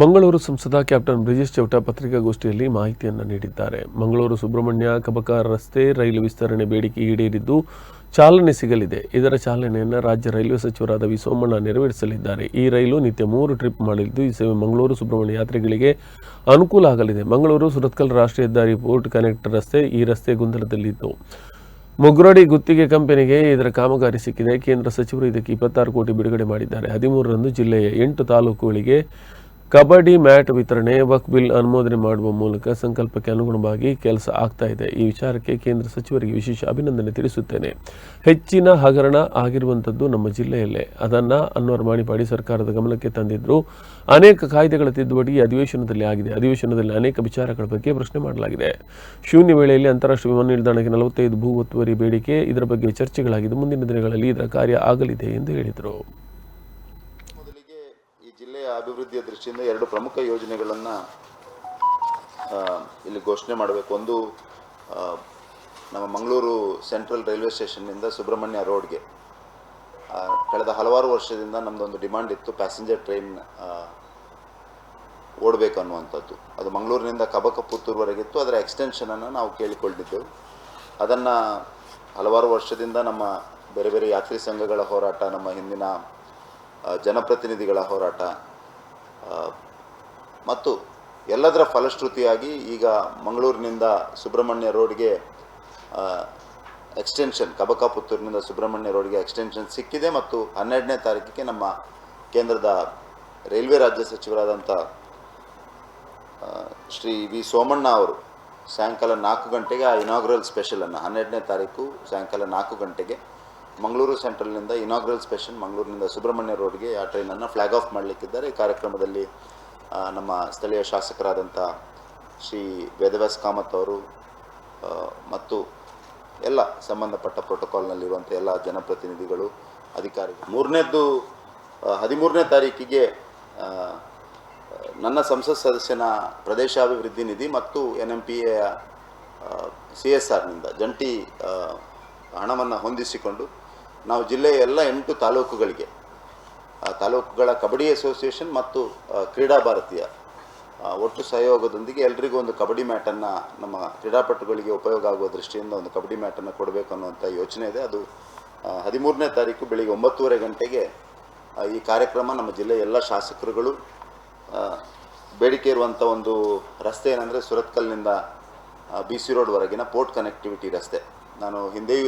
ಮಂಗಳೂರು ಸಂಸದ ಕ್ಯಾಪ್ಟನ್ ಬ್ರಿಜೇಶ್ ಚೌಟ ಪತ್ರಿಕಾಗೋಷ್ಠಿಯಲ್ಲಿ ಮಾಹಿತಿಯನ್ನು ನೀಡಿದ್ದಾರೆ. ಮಂಗಳೂರು ಸುಬ್ರಹ್ಮಣ್ಯ ಕಬಕ ರಸ್ತೆ, ರೈಲು ವಿಸ್ತರಣೆ ಬೇಡಿಕೆ ಈಡೇರಿದ್ದು ಚಾಲನೆ ಸಿಗಲಿದೆ. ಇದರ ಚಾಲನೆಯನ್ನು ರಾಜ್ಯ ರೈಲ್ವೆ ಸಚಿವರಾದ ವಿ ಸೋಮಣ್ಣ ನೆರವೇರಿಸಲಿದ್ದಾರೆ. ಈ ರೈಲು ನಿತ್ಯ ಮೂರು ಟ್ರಿಪ್ ಮಾಡಲಿದ್ದು ಈ ಸೇವೆ ಮಂಗಳೂರು ಸುಬ್ರಹ್ಮಣ್ಯ ಯಾತ್ರಿಗಳಿಗೆ ಅನುಕೂಲ ಆಗಲಿದೆ. ಮಂಗಳೂರು ಸುರತ್ಕಲ್ ರಾಷ್ಟ್ರೀಯ ಹೆದ್ದಾರಿ ಪೋರ್ಟ್ ಕನೆಕ್ಟ್ ರಸ್ತೆ ಈ ರಸ್ತೆ ಗೊಂದಲದಲ್ಲಿತ್ತು. ಮುಗ್ರೋಡಿ ಗುತ್ತಿಗೆ ಕಂಪನಿಗೆ ಇದರ ಕಾಮಗಾರಿ ಸಿಕ್ಕಿದೆ. ಕೇಂದ್ರ ಸಚಿವರು ಇದಕ್ಕೆ ಇಪ್ಪತ್ತಾರು ಕೋಟಿ ಬಿಡುಗಡೆ ಮಾಡಿದ್ದಾರೆ. ಹದಿಮೂರರಂದು ಜಿಲ್ಲೆಯ ಎಂಟು ತಾಲೂಕುಗಳಿಗೆ ಕಬಡ್ಡಿ ಮ್ಯಾಟ್ ವಿತರಣೆ ವಕ್ ಬಿಲ್ ಅನುಮೋದನೆ ಮಾಡುವ ಮೂಲಕ ಸಂಕಲ್ಪಕ್ಕೆ ಅನುಗುಣವಾಗಿ ಕೆಲಸ ಆಗ್ತಾ ಇದೆ. ಈ ವಿಚಾರಕ್ಕೆ ಕೇಂದ್ರ ಸಚಿವರಿಗೆ ವಿಶೇಷ ಅಭಿನಂದನೆ ತಿಳಿಸುತ್ತೇನೆ. ಹೆಚ್ಚಿನ ಹಗರಣ ಆಗಿರುವಂಥದ್ದು ನಮ್ಮ ಜಿಲ್ಲೆಯಲ್ಲೇ. ಅದನ್ನು ಅನ್ವರ್ ಮಾಣಿಪಾಡಿ ಸರ್ಕಾರದ ಗಮನಕ್ಕೆ ತಂದಿದ್ರು. ಅನೇಕ ಕಾಯ್ದೆಗಳ ತಿದ್ದುಪಡಿ ಅಧಿವೇಶನದಲ್ಲಿ ಆಗಿದೆ. ಅಧಿವೇಶನದಲ್ಲಿ ಅನೇಕ ವಿಚಾರಗಳ ಬಗ್ಗೆ ಪ್ರಶ್ನೆ ಮಾಡಲಾಗಿದೆ. ಶೂನ್ಯ ವೇಳೆಯಲ್ಲಿ ಅಂತಾರಾಷ್ಟ್ರೀಯ ವಿಮಾನ ನಿಲ್ದಾಣಕ್ಕೆ ನಲವತ್ತೈದು ಭೂ ಒತ್ತುವರಿ ಬೇಡಿಕೆ, ಇದರ ಬಗ್ಗೆ ಚರ್ಚೆಗಳಾಗಿದ್ದು ಮುಂದಿನ ದಿನಗಳಲ್ಲಿ ಇದರ ಕಾರ್ಯ ಆಗಲಿದೆ ಎಂದು ಹೇಳಿದರು. ಅಭಿವೃದ್ಧಿಯ ದೃಷ್ಟಿಯಿಂದ ಎರಡು ಪ್ರಮುಖ ಯೋಜನೆಗಳನ್ನು ಇಲ್ಲಿ ಘೋಷಣೆ ಮಾಡಬೇಕು. ಒಂದು ನಮ್ಮ ಮಂಗಳೂರು ಸೆಂಟ್ರಲ್ ರೈಲ್ವೆ ಸ್ಟೇಷನ್ನಿಂದ ಸುಬ್ರಹ್ಮಣ್ಯ ರೋಡ್ಗೆ. ಕಳೆದ ಹಲವಾರು ವರ್ಷದಿಂದ ನಮ್ಮದೊಂದು ಡಿಮಾಂಡ್ ಇತ್ತು ಪ್ಯಾಸೆಂಜರ್ ಟ್ರೈನ್ ಓಡಬೇಕು ಅನ್ನುವಂಥದ್ದು. ಅದು ಮಂಗಳೂರಿನಿಂದ ಕಬಕ ಪುತ್ತೂರುವರೆಗಿತ್ತು ಅದರ ಎಕ್ಸ್ಟೆನ್ಷನನ್ನು ನಾವು ಕೇಳಿಕೊಂಡಿದ್ದೆವು ಅದನ್ನು ಹಲವಾರು ವರ್ಷದಿಂದ ನಮ್ಮ ಬೇರೆ ಬೇರೆ ಯಾತ್ರಿ ಸಂಘಗಳ ಹೋರಾಟ, ನಮ್ಮ ಹಿಂದಿನ ಜನಪ್ರತಿನಿಧಿಗಳ ಹೋರಾಟ ಮತ್ತು ಎಲ್ಲದರ ಫಲಶ್ರುತಿಯಾಗಿ ಈಗ ಮಂಗಳೂರಿನಿಂದ ಸುಬ್ರಹ್ಮಣ್ಯ ರೋಡ್ಗೆ ಎಕ್ಸ್ಟೆನ್ಷನ್ ಕಬಕ ಪುತ್ತೂರಿನಿಂದ ಸುಬ್ರಹ್ಮಣ್ಯ ರೋಡ್ಗೆ ಎಕ್ಸ್ಟೆನ್ಷನ್ ಸಿಕ್ಕಿದೆ ಮತ್ತು ಹನ್ನೆರಡನೇ ತಾರೀಕಿಗೆ ನಮ್ಮ ಕೇಂದ್ರದ ರೈಲ್ವೆ ರಾಜ್ಯ ಸಚಿವರಾದಂಥ ಶ್ರೀ ವಿ ಸೋಮಣ್ಣ ಅವರು ಸಾಯಂಕಾಲ ನಾಲ್ಕು ಗಂಟೆಗೆ ಆ ಇನಾಗ್ರಲ್ ಸ್ಪೆಷಲನ್ನು ಹನ್ನೆರಡನೇ ತಾರೀಕು ಸಾಯಂಕಾಲ ನಾಲ್ಕು ಗಂಟೆಗೆ ಮಂಗಳೂರು ಸೆಂಟ್ರಲ್ನಿಂದ ಇನಾಗ್ರಲ್ ಸ್ಪೆಷಲ್ ಮಂಗಳೂರಿನಿಂದ ಸುಬ್ರಹ್ಮಣ್ಯ ರೋಡ್ಗೆ ಆ ಟ್ರೈನನ್ನು ಫ್ಲ್ಯಾಗ್ ಆಫ್ ಮಾಡಲಿಕ್ಕಿದ್ದಾರೆ. ಈ ಕಾರ್ಯಕ್ರಮದಲ್ಲಿ ನಮ್ಮ ಸ್ಥಳೀಯ ಶಾಸಕರಾದಂಥ ಶ್ರೀ ವೇದವ್ಯಾಸ್ ಕಾಮತ್ ಅವರು ಮತ್ತು ಎಲ್ಲ ಸಂಬಂಧಪಟ್ಟ ಪ್ರೋಟೋಕಾಲ್ನಲ್ಲಿರುವಂಥ ಎಲ್ಲ ಜನಪ್ರತಿನಿಧಿಗಳು, ಅಧಿಕಾರಿಗಳು. ಮೂರನೇದ್ದು ಹದಿಮೂರನೇ ತಾರೀಕಿಗೆ ನನ್ನ ಸಂಸತ್ ಸದಸ್ಯನ ಪ್ರದೇಶಾಭಿವೃದ್ಧಿ ನಿಧಿ ಮತ್ತು ಎನ್ ಎಂ ಪಿ ಎಯ ಸಿ ಎಸ್ ಆರ್ನಿಂದ ಜಂಟಿ ಹಣವನ್ನು ಹೊಂದಿಸಿಕೊಂಡು ನಾವು ಜಿಲ್ಲೆಯ ಎಲ್ಲ ಎಂಟು ತಾಲೂಕುಗಳಿಗೆ ತಾಲೂಕುಗಳ ಕಬಡ್ಡಿ ಅಸೋಸಿಯೇಷನ್ ಮತ್ತು ಕ್ರೀಡಾ ಭಾರತೀಯ ಒಟ್ಟು ಸಹಯೋಗದೊಂದಿಗೆ ಎಲ್ರಿಗೂ ಒಂದು ಕಬಡ್ಡಿ ಮ್ಯಾಟನ್ನು ನಮ್ಮ ಕ್ರೀಡಾಪಟುಗಳಿಗೆ ಉಪಯೋಗ ಆಗುವ ದೃಷ್ಟಿಯಿಂದ ಒಂದು ಕಬಡ್ಡಿ ಮ್ಯಾಟನ್ನು ಕೊಡಬೇಕು ಅನ್ನುವಂಥ ಯೋಚನೆ ಇದೆ. ಅದು ಹದಿಮೂರನೇ ತಾರೀಕು ಬೆಳಿಗ್ಗೆ ಒಂಬತ್ತೂವರೆ ಗಂಟೆಗೆ ಈ ಕಾರ್ಯಕ್ರಮ ನಮ್ಮ ಜಿಲ್ಲೆಯ ಎಲ್ಲ ಶಾಸಕರುಗಳು ಬೇಡಿಕೆ ಇರುವಂಥ ಒಂದು ರಸ್ತೆ ಏನಂದರೆ ಸುರತ್ಕಲ್ನಿಂದ ಬಿ ಸಿ ರೋಡ್ವರೆಗಿನ ಪೋರ್ಟ್ ಕನೆಕ್ಟಿವಿಟಿ ರಸ್ತೆ. ನಾನು ಹಿಂದೆಯೂ